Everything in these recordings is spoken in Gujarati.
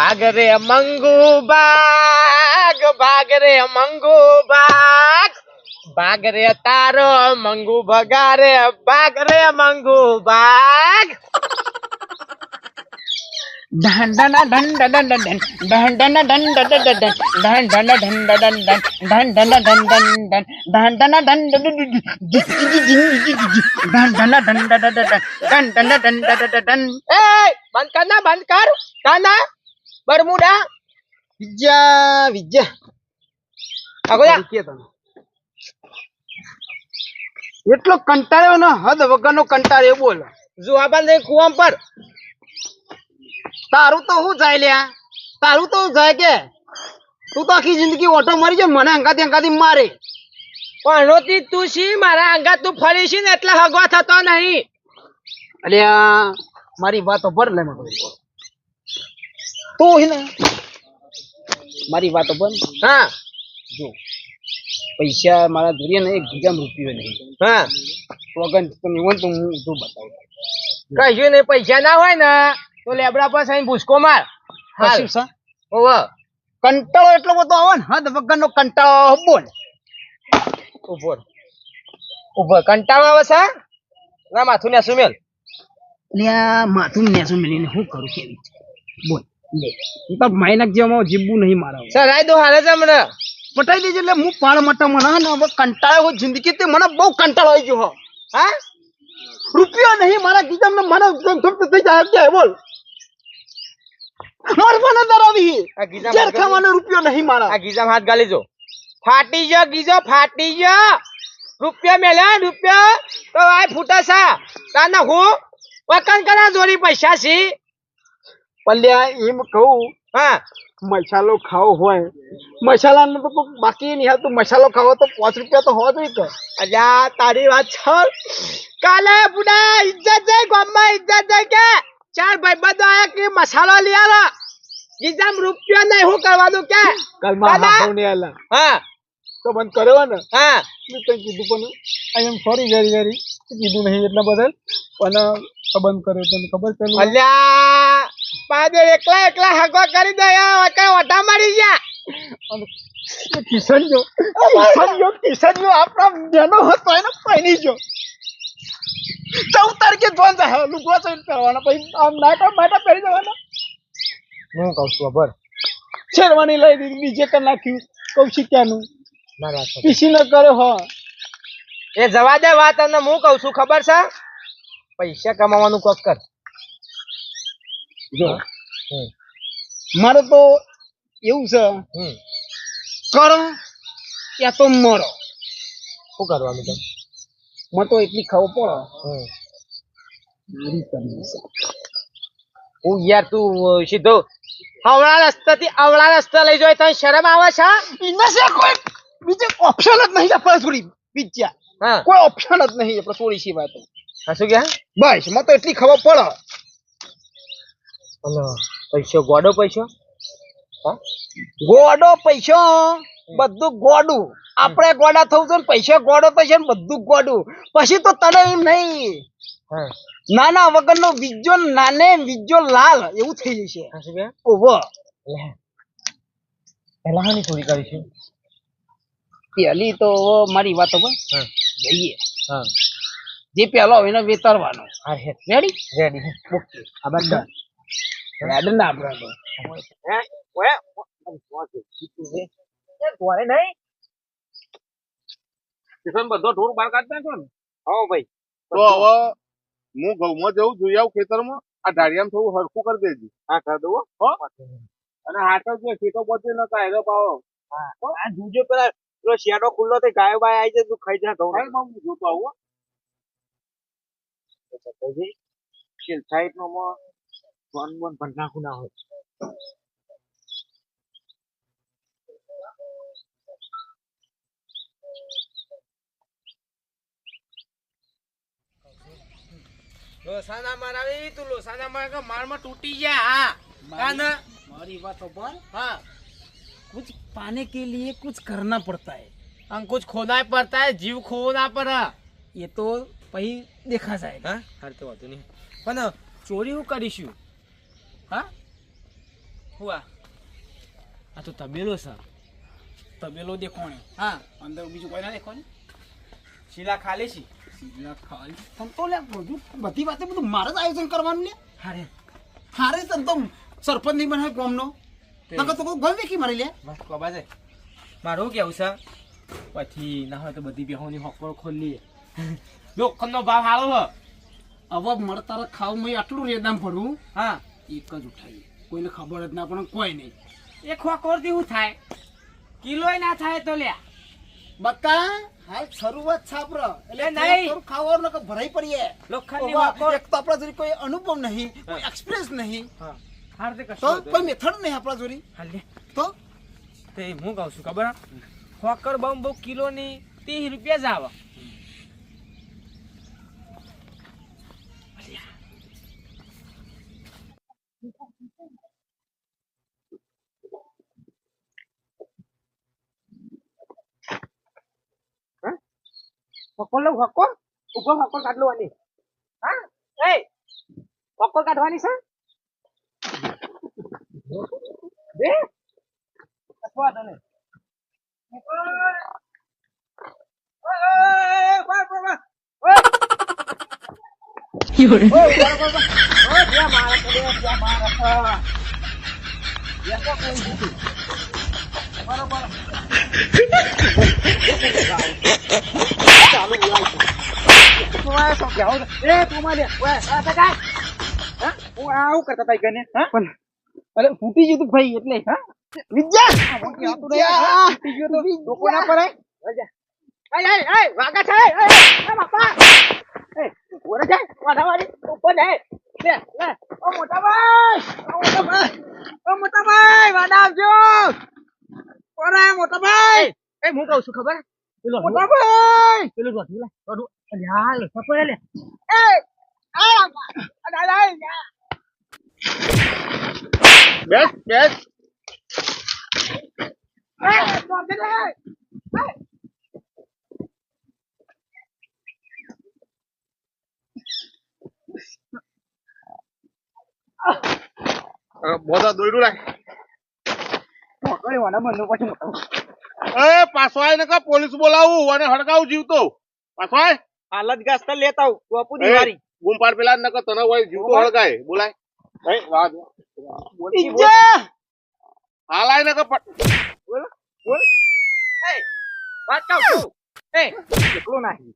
भाग रे मंगू बाग भाग रे मंगू बाग भाग रे तारो मंगू भगारे भाग रे मंगू बाग डन डन डन डन डन बंद करना बंद कर काना બરમુડા. વિદ્યા વિદ્યા. અગોયા એટલો કંટાળ્યો ને હદ વગરનો કંટાળ્યો બોલ. જુવાબાન દે કુવામ પર. તારું તો શું જાય લ્યા? તારું તો શું જાય કે? તું તો આખી જિંદગી ઓટો મરી જાય મને અંગાથી અંગાથી મારે. પણ તું શી? મારા અંગા તું ફરી છે ને? એટલે હગવા થતો નહીં. અલ્યા મારી વાતો પર લે મગર તું હે ને મારી વાતો બંધ હા. જો પૈસા મારા જોઈએ ને એક ગીગામ રૂપિયો નહીં. હા. વગન તમે હોય તો હું તું બતાવું. કહીશું નહીં પૈસા ના હોય ને તો લેબડા પાસે અહીં ભૂસકો માર. ઓવે કંટાળો એટલો બધો આવે ને હદ વગરનો કંટાળો બોલ ઊભો ઊભો કંટાળો આવે છે ના માથું ને સુમેલ લ્યા માથું નેસું મેલીને હું કરું કેવી? બોલ. હું તો માયનાક જેવામાં જીવવું નહીં મારા સરાય દો હારે છે મને. પટાઈ દેજે એટલે હું પાળ મટા મને ને હવે કંટાળ્યો હો જિંદગી તે મને બહુ કંટાળો આવી ગયો હો. હા? રૂપિયો નહીં મારા ગીજામાં મને ધમધમતો થઈ જાય કે બોલ. મરવાના દરાવી આ ગીજા ઝેર ખાવાનો રૂપિયો નહીં મારા. આ ગીજા હાથ ગાલી જો. ફાટી ગયો ગીજો ફાટી ગયો. રૂપિયા મેલ્યા રૂપિયા. તો આ ફૂટા સા તાના હું વકન કરા જોરી પૈસા છી. પલ્યા એમ કહું હા મસાલો ખાવો હોય. મસાલાનો તો બાકી નહીં હાલતું. મસાલો ખાવો તો પાંચ રૂપિયા તો હોવા જોઈએ અલ્યા તારી વાત છોડ. કાલે બુડા ઇજ્જત જાય ગામમાં ઇજ્જત જાય કે? ચાર ભાઈ બધો આયા કે મસાલો લઈ આવો ગીજામ રૂપિયા નહીં હું કરવાનું કે? કાલમાં? નહીં આલા. હા. તો બંધ કર્યો ને? હા. મેં કંઈ કીધું પણ I am sorry very very કીધું નહીં એટલા બદલ. પણ તો બંધ કર્યો તને ખબર છે અલ્યા પાદર એકલા એકલા હગો કરી દયા વકા વટા મારી ગયા. કિશન જો કિશન જો કિશન જો આપણા જેનો હતો એને પહેરી જો ચૌદ તારીખે જોન જાય લુગવા ચોઈન કરવાના પછી આમ નાટા માટા પહેરી જવાના. હું કહું છું ખબર? શેરવાની લઈ દીધી નીચે કરી નાખ્યું કૌશિક્યાનું ના વાત પીસી ન કર્યો હો. એ જવા દે વાત અને હું કહું છું ખબર છે? પૈસા કમાવાનું કોક કર. જો. મારે તો એવું છે. કરો યા તો મરો. શું કરવાનું તમે? મને તો એટલી ખબર પડે. હું યાર તું સીધો હવળા રસ્તાથી અવળા રસ્તા લઈ જાય તને શરમ આવે છે? છે કોઈ બીજો ઓપ્શન જ નહીં આપણે થોડી બીજા હા. કોઈ ઓપ્શન જ નહીં આપણે થોડી સિવાય તો. શું કે બસ મને તો એટલી ખબર પડે. પૈસો ગોડો પૈસો? ગોડો પૈસો બધું ગોડું. આપણે ગોડા થવું છે ને પૈસો ગોડો ને બધું ગોડું. પછી તો તને એમ નહીં. હા. નાના વગરનો બીજો નાને બીજો લાલ એવું થઈ જશે. હા શું ગયા ઓહો લે પહેલા હાની ચોરી કરીશું પેલી તો મારી વાતો પર જઈએ. હા. જે પેલો હોય એને વેતરવાનો. હા હે રેડી રેડી ઓકે આ બધા રેડ ના આપણે હે? ઓય તોરે નહીં કિશન બધો ઢોર બહાર કાઢતા નાખ્યો ને? હા ભાઈ. તો હવે હું ઘઉંમાં જઉં જોઈ આવું ખેતરમાં. આ ઢાળિયામાં થોડું હરખું કરી દેજે. હા કરી દઉં હો. અને હાથો જે ખેતો પહોંચે ન કાયદો પાવો આ જોજો પેલા પેલો શેડો ખુલ્લો થઈ ગાયો બાય આવી જાય તું ખાઈ જા ઘઉં હું જોતો આવું હો. સાઈડ નો મો ફોન બોન પણ નાખું ના હોય લોસાના મારાવી તું લોસાના માર કે મારમાં તૂટી ગયા હા કાન મારી વાતો પર હા कुछ पाने के लिए कुछ करना पड़ता है અંકુશ ખોના પડતા હે જીવ ખોના પર ये तो પછી દેખા જાય હા? હાર તો વાંધો નહીં. પણ ચોરી હું કરીશું. હા? હું આ તો તબેલો છે. તબેલો દેખોણે. હા. અંદર બીજું કોઈ ના દેખોને શીલા ખાલી છે. શીલા ખાલી? તમ તો લે બધું બધી વાતે બધું મારે જ આયોજન કરવાનું ને હારે. હારે તમ તો સરપંચ નહીં બનાવે ગામનો. નકર તો કોઈ ગમ વેખી મારી લે બસ કબા છે. મારું કેવું છે? પછી ના હોય તો બધી બેહોની હોકરો ખોલી લોખંડનો ભાવ હાલો હવે મળતા ખાવ ખાવું મેં આટલું રેદામ ભરું હા. એક જ ઉઠાવીએ કોઈને ખબર જ ના પણ કોઈ નહીં. એ ખોખોરથી દેવું થાય. કિલોય ના થાય તો લ્યા. બકા હાલ શરૂઆત છાપરો. એટલે નહીં. ખાવાનું નકર ભરાઈ પડીએ. લોખંડની ઓવા, હોકર એક તો આપણા જોડી કોઈ અનુભવ નહીં કોઈ એક્સપિરિયન્સ નહીં. હા. હાર તે તો કોઈ મેથડ નહીં આપણા જોડી. હાલ લે. તો? તે હું કહું છું ખબર? ખોકર બમ બહુ કિલોની ત્રીસ રૂપિયા જ આવે. Hah? Hakol lang, hakol? Ubang hakol kadluan ni. Ha? Hey! Hakol kadluan ni sa? Di? Kaswa na ni. Hakol! Hakol! Hakol! Hakol! હકોર લો હકોર ઊભો હકોર કાઢવાની હા એ હકોર કાઢવાની છે બે અથવા તને અરે ફૂટી ગયું તું ભાઈ એટલે હા વિદ્યા ના પડે વાગા છે એ, એ, બાપા એ ઓરે જાય વાડાવાડી ઉપર જાય લે લે ઓ મોટા ભાઈ ઓ મોટા ભાઈ ઓ મોટા ભાઈ વાડા આવજો ઓરે મોટા ભાઈ એ હું કહું છું ખબર પેલો મોટા ભાઈ પેલું રોટલું લે રોટલું અલ્યા લે પકડ લે એ આ અડા લા બેસ બેસ એ રોટલું લે એ બધા દોડ્યું લાય પકડ વાડા બંધ પછી એ પાછો આય ને કા પોલીસ બોલાવું અને હડકાવું જીવતો. પાછો આય. હાલત ગાસ્તા લેતા આવું. બાપુ એ, બૂમ પાડ પેલા ન કર તને હોય જીવતો હડકાય. બોલાય. એ વાત. હાલ આય ને બોલ બોલ. એ વાત કહું છું. એ. એકલું નહીં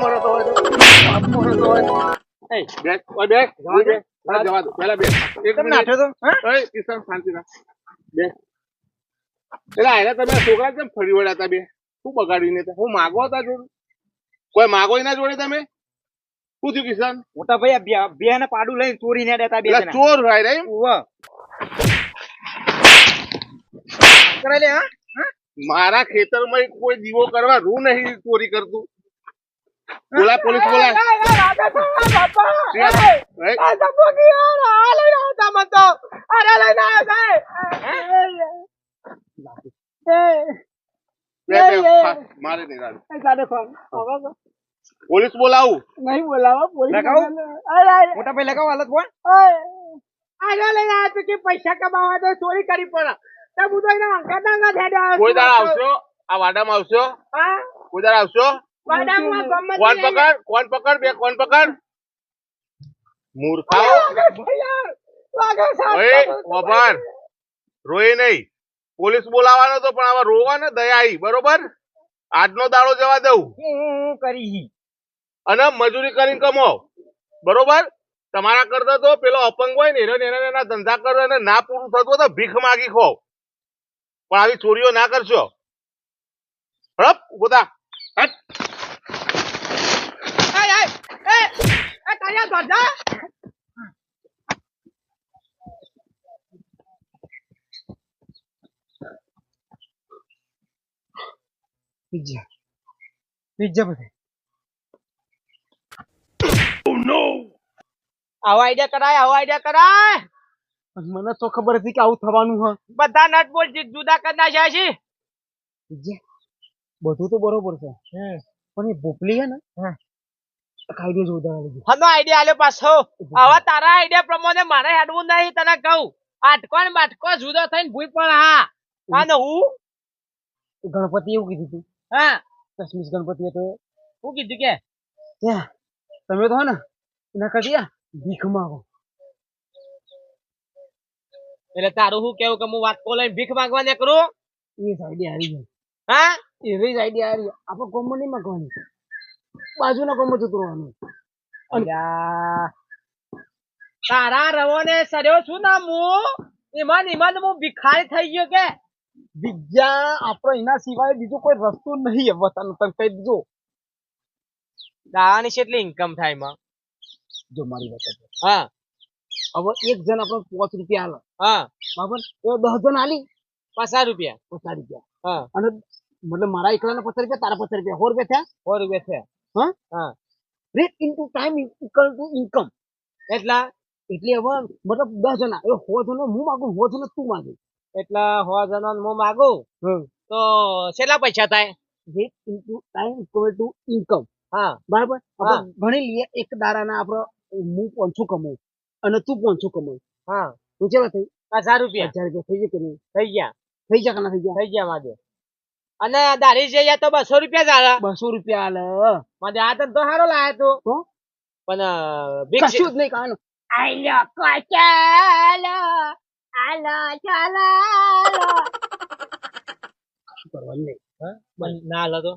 મરો તો હોય તો. એ બેસ ઓય બેસ જવા દે. જવા દો. પેલા બેસ એક મિનિટ. નાઠો તો? ઓય કિશન શાંતિ રાખ બે. એટલે આયલા તમે છોકરા કેમ ફરી બે? શું બગાડ્યું ને હું માગો હતા જોડે? કોઈ માગો ના જોડે તમે? શું થયું કિશન? મોટા ભાઈ બે બે ને પાડું લઈને ચોરી ને દેતા બે ચોર હોય રે? ઉવ્વ. હા? મારા ખેતરમાં કોઈ દીવો કરવા રૂ નહીં ચોરી કરતું. બોલા પોલીસ બોલા. પોલીસ બોલાવું. નહીં બોલાવો પોલીસ લગાવું? મોટા ભાઈ લગાવો હાલત ફોન આગળ લઈને આવ્યા તો કે પૈસા કમાવા તો ચોરી કરી પડે. તો હું તો એના કોઈ દાડા આવશો? આ વાડામાં આવશો? હા? કોઈ દાડા આવશો? કોણ પકડ? કોણ પકડ? બે કોણ પકડ? મૂર્ખાઓ. ભાઈ યાર, લાગે સાહેબ. ઓય ઓભાર રોય નહીં. પોલીસ બોલાવાનો તો પણ આવા રોવા ને દયા આવી બરોબર? આજનો દાડો જવા દઉં. કરી અને મજૂરી કરીને કમો. બરોબર? તમારા કરતા તો પેલો અપંગ હોય ને એને એના એના ધંધા કરો અને ના પૂરું થતું હોય તો ભીખ માગી ખો પણ આવી ચોરીઓ ના કરશો. હડપ ઊભો થા. હટ. એ, તારી ધોધા? પિઝા પિઝા બધે. આવો આઈડિયા કરાય આવો આઈડિયા કરાય. મને તો ખબર હતી કે આવું થવાનું હ. બધા નટ બોલ જુદા કરી નાખ્યા છે. બધું તો બરોબર છે. પણ એ ભોપલી હે ને? કાયદો જોરદાર આવી હનો આઈડિયા આલ્યો પાછો. હવે તારા આઈડિયા પ્રમાણે મારે હેડવું નહીં તને કહું. આટકો ને બાટકો જુદો થઈને ભૂઈ પણ હા. અને હું? ગણપતિ એવું કીધું તું. હા. દસમીસ ગણપતિ હતો હું કીધું કે? તમે તો હો ને એના કરતી ભીખ માગો. એટલે તારું શું કેવું કે હું વાટકો લઈને ભીખ માંગવા નીકળું એ જ આઈડિયા ગઈ હા? એવી જ આઈડિયા હારી આપણે કોમન નહીં માંગવાની. બાજુના કોમમાં જતું રહેવાનું. તારા રવો ને સર્યો છું ને હું. એમાં એમાં હું ભિખારી થઈ ગયો કે. બીજા આપણે એના સિવાય બીજું કોઈ રસ્તો નહીં વતન તમે કહી દીધો. દાવાની કેટલી ઇન્કમ થાય એમાં? જો મારી વાત હા. હવે એક જણ આપણે પાંચ રૂપિયા આલે. હા. બરાબર? એ દસ જણ આલી. પચાસ રૂપિયા. પચાસ રૂપિયા. હા. અને મતલબ મારા એકલાના પચાસ રૂપિયા તારા પચાસ રૂપિયા. સો રૂપિયા થયા? સો રૂપિયા છે હા? હા. Rate into time equal to income એટલા એટલે હવે મતલબ દસ જણા. એ સો જણો હું માગું? સો જણો તું માગે. એટલા સો જણા હું માગું? તો કેટલા પૈસા થાય. Rate into time equal to income હા. બરાબર. આપણે ગણી લઈએ એક દાડાના આપણે હું પાંચસો કમાઉં અને તું પાંચસો કમાઉં. હા. તો ચેલા થઈ? હજાર રૂપિયા. હજાર રૂપિયા. થઈ જાય કે નહીં? થઈ ગયા. થઈ ગયા કે ના થઈ ગયા? થઈ ગયા મારે અને દારી જઈએ તો બસો રૂપિયા જ આલે. બસો રૂપિયા આલે મારે આ તો સારો લાયો તું? પણ બીક big કશું જ નહીં કાનું આલો કોચાલો આલો ચાલો. શું કરવાનું નહીં ના હાલો તો.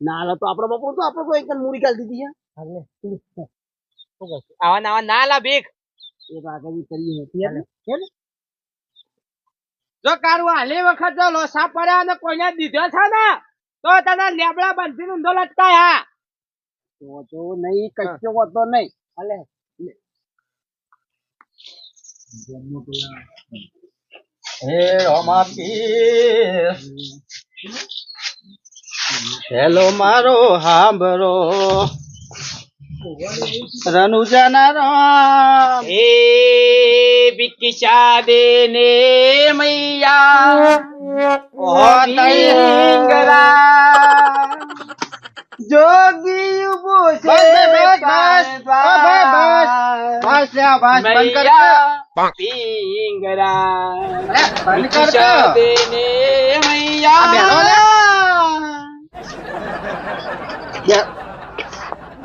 ના હાલે તો આપણે બપોર તો આપણે તો એકદમ મૂડી કાઢી દીધી હાલે. શું કરશું? આવા ના આવા ના લા બીક એ તો આગળ કરીએ નથી જો કારું હાલી વખત જો લોસા પડ્યા અને કોઈને દીધો છે ને તો તને લેબડા બંધી ઊંધો લટકાય હા. તો તો નહીં કશો હોતો નહીં. હાલે. હે રમાપી હેલો મારો હાંભરો. રનુજાના રામ એ બિકિશા દે ને મૈયા ઓ તૈંગરા જોગી ઊભો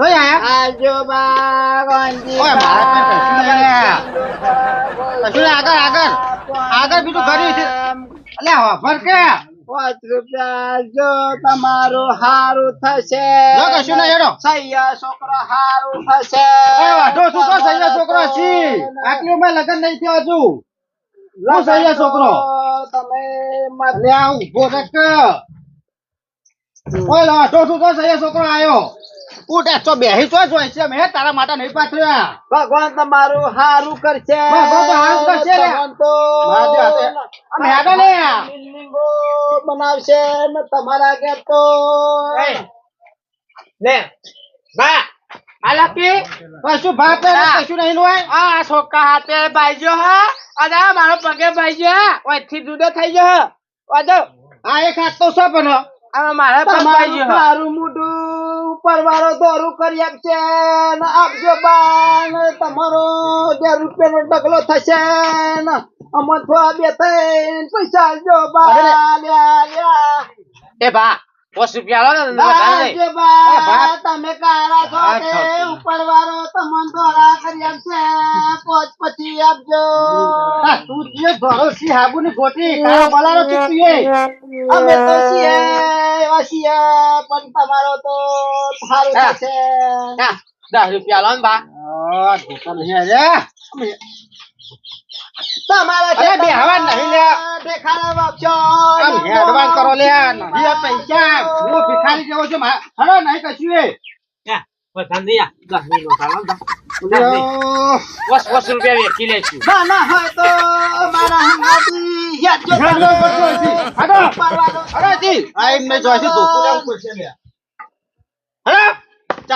છે nhà લે. આયા આજોબા ગંજી ઓય, મારા પાસે કશું નહીં. કશું નહીં, આગળ આગળ આગળ બીજું કર્યું છે અલ્યા વાપર કે પાંચ રૂપિયા જો તમારું હારું થશે જો કશું નહીં હેડો સૈયા છોકરો હારું થશે ઓય વાઢો શું તો સૈયા છોકરો છી આટલી ઉંમર લગન નહીં થયો હજુ હું સૈયા છોકરો તમે લે આ ઊભો રે ઓય વાઢો શું તો સૈયા છોકરો આયો ઉઠે તો બેહી તો જોઈ છે મેં તારા માટે નહીં પાથર્યા. ભગવાન તમારું હારું કરશે. ભગવાન કરશે ભગવાન તો મારા હાથે. આમ હેડો લે. બિલ્ડિંગો બનાવશે ને તમારા ઘેર તો. લે બા આલાપી કશું ભાત કશું નહીં હોય? આ છોકરા હાથે ભાઈજો હા. અને મારો પગે ભાઈજો હા. ઓયથી જુદો થઈ ગયો હા. એક હાથ તો છે પણ આ મારા ભાઈજો મારું મોઢું પરવારો દોરું કરી આપશે ને આપજો બા તમારો બે રૂપિયાનો ડગલો થશે ને અમર થોડા બે ત્રણ પૈસા આપજો. બા એ બા પોસ રૂપિયા ને. તમે કારા છો તે છો. ઉપર વાળો તમને દોરા કરી આપશે પોચ પછી આપજો. તું જે ધોરો સી હાબુ ની ગોટી? બલારો તું અમે તો છીએ એવા પણ તમારો તો સારું. દસ રૂપિયા લો ને બા. રે તમારા અરે બે હવા નહીં લે દેખાડા વાપશો આમ હેડવાન કરો લે નહીં પૈસા. હું ભિખારી જેવો છું. મા- નહીં કશું એ.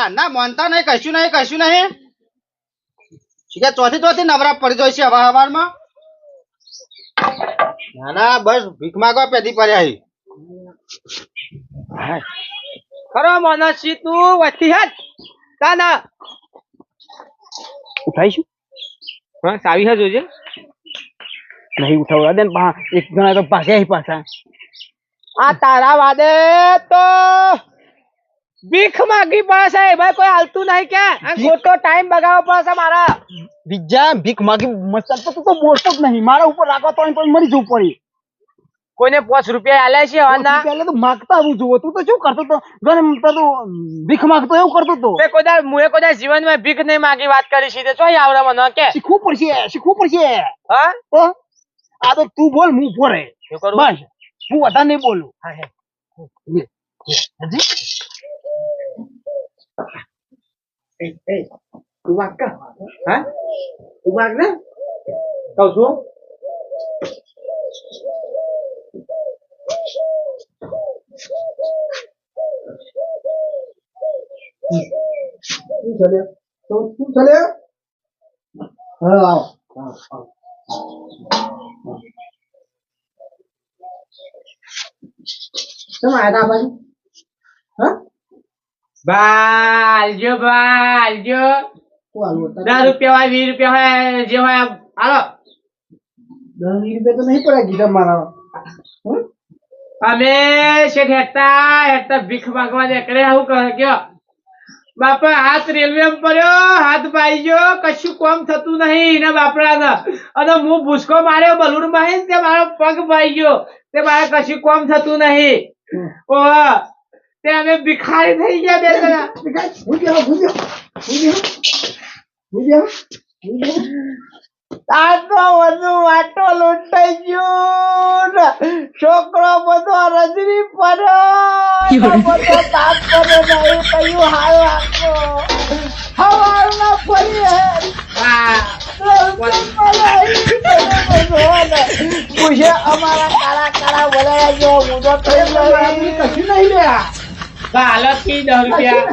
ના માનતા નહીં નહીં કશું નહીં. સીધા ચોથી ચોથી નવરા પડી જોઈશે હવા હવારમાં? ના ના બસ ભીખ માગવા પેદી પડ્યા હી. ખરો મનસી તું વચ્ચી ના તાના ઉઠાઈશું? હા સાવી હા જોજે. નહીં ઉઠાવવા દે ને પા એક જણા તો ભાગ્યા પાછા. આ તારા વાદે તો ભીખ માંગી પાસે ભાઈ કોઈ હાલતું નહીં કે. ખોટો ટાઈમ બગાડવો પડે મારા. બીજા ભીખ માગી મસ્તક તો તું તો બોલતો જ નહીં. મારા ઉપર રાખવા તો અહીં મરી જવું પડી. કોઈને પાંચ રૂપિયા આલે છે વાંધા પહેલા તો માગતા આવું જુઓ. તું તો શું કરતો તો ગણે તો તું ભીખ માગતો એવું કરતો તો મેં કોદા મુએ કોદા જીવનમાં ભીખ નહીં માંગી વાત કરી છે તે ચોય આવડે મને કે. શીખવું પડશે શીખવું પડશે. હા? તો આ તો તું બોલ હું ફોરે શું કરું? બસ. હું વધારે નહીં બોલું. હા, હે. તું વાગ કા હા તું વાગ ને કહું છું શું ચાલે તો શું ચાલે હા આવો કેમ આયા ભાઈ હા બાલજો બાલજો દસ રૂપિયા હોય વીસ રૂપિયા હોય જે હોય હાલો. દસ રૂપિયા તો નહીં પડ્યા કીધા મારા? અમે શેઠ હેઠતા હેઠતા ભીખ માંગવા નીકળે આવું કહે કયો? બાપા હાથ રેલવે પડ્યો હાથ પાઈ ગયો કશું કોમ થતું નહીં એના બાપડા અને હું ભૂસકો માર્યો બલુરમાં તે મારો પગ પાઈ ગયો. તે મારે કશું કોમ થતું નહીં. ઓહ તે અમે ભિખારી થઈ ગયા બે જણા. ભૂગ્યા, ભૂગ્યા, ભૂગ્યા, ભૂગ્યા, ભૂગ્યા. આ તો બધું વાટો લૂંટાઈ ગયો છોકરો બધો રજરી પડ્યો. બધો તાપ પડ્યો ને એ કયું હાલ આખો હવાર ના પડી પૂછે અમારા કાળા કાળા બધા કશું નહીં લ્યા. હાલત કી દસ રૂપિયા.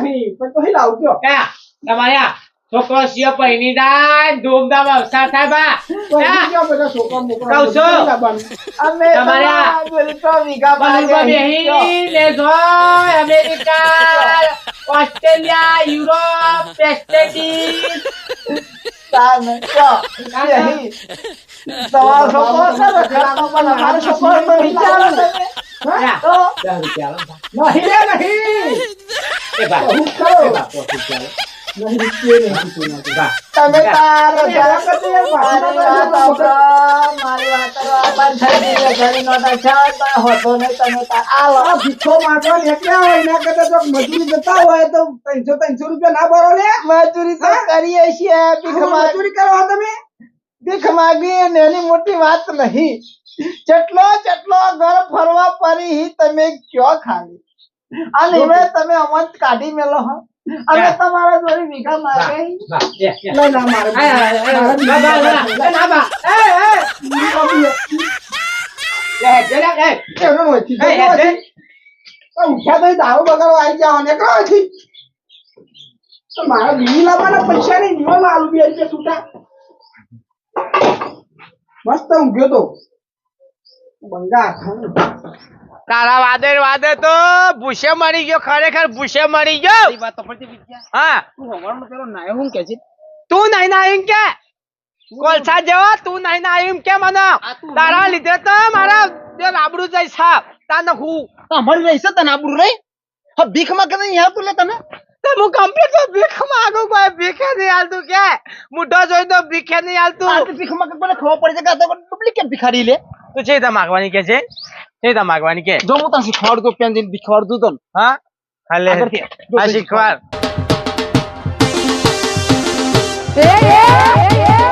ક્યાં? તમારે આ છોકરો સિયો પૈની જાય ધૂમધામ અવસાર થાય બા. બધા છોકરા કહું છું. અમે તમારે લેજો અમેરિકા ઓસ્ટ્રેલિયા યુરોપ તમારો છોકરો છે વિચારો. તમે. મજૂરી જતા હોય તો ત્રણસો ત્રણસો રૂપિયા ના ભરો ને મજૂરી તો કરીએ છીએ મજૂરી કરો તમે ભીખ માંગી એની મોટી વાત નહીં જેટલો જેટલો ઘર ફરવા પરી તમે ક્યો ખાલી અને હવે તમે અમત કાઢી મેલો હો અમે તમારા જોડે વિઘા માંગે ના ના મારે એનો નથી. તો ઉઠ્યા તો દારૂ બગાડવા આવી જાવ ને કરો નથી તો મારા બીજી લાવવાના પૈસા નહીં જીવન આલુ બી આવી છૂટા મસ્ત ઊંઘ્યો તો. તારા વાદે વાદે તો ભૂસે મરી ગયો ખરેખર ભૂસે મરી ગયો. હા. તું નહીં ના એમ કે. કોલસા જેવો તું નહીં ના એમ કે મને. તારા લીધે તો મારા જે રાબડું જાય સાપ તાને હું. અમારી રહી છે તને આબરું રહી? હા ભીખમાં કદી યાદ તું લે તને? તે હું કમ્પ્લીટ તો ભીખ માંગુ કોઈ ભીખે નહીં હાલતું કે. મુઢો જોઈ તો ભીખે નહીં આ હાલતું તો ભીખમાં કોને ખબર પડી જાય કે ડુપ્લિકેટ ભિખારી લે? તું છે તા માગવાની કે છે છે તા માગવાની કે જો હું તને શીખવાડું તો પેન જઈને ભીખવાડું તો ને હા હાલે આગળથી. આ શીખવાડ એ એ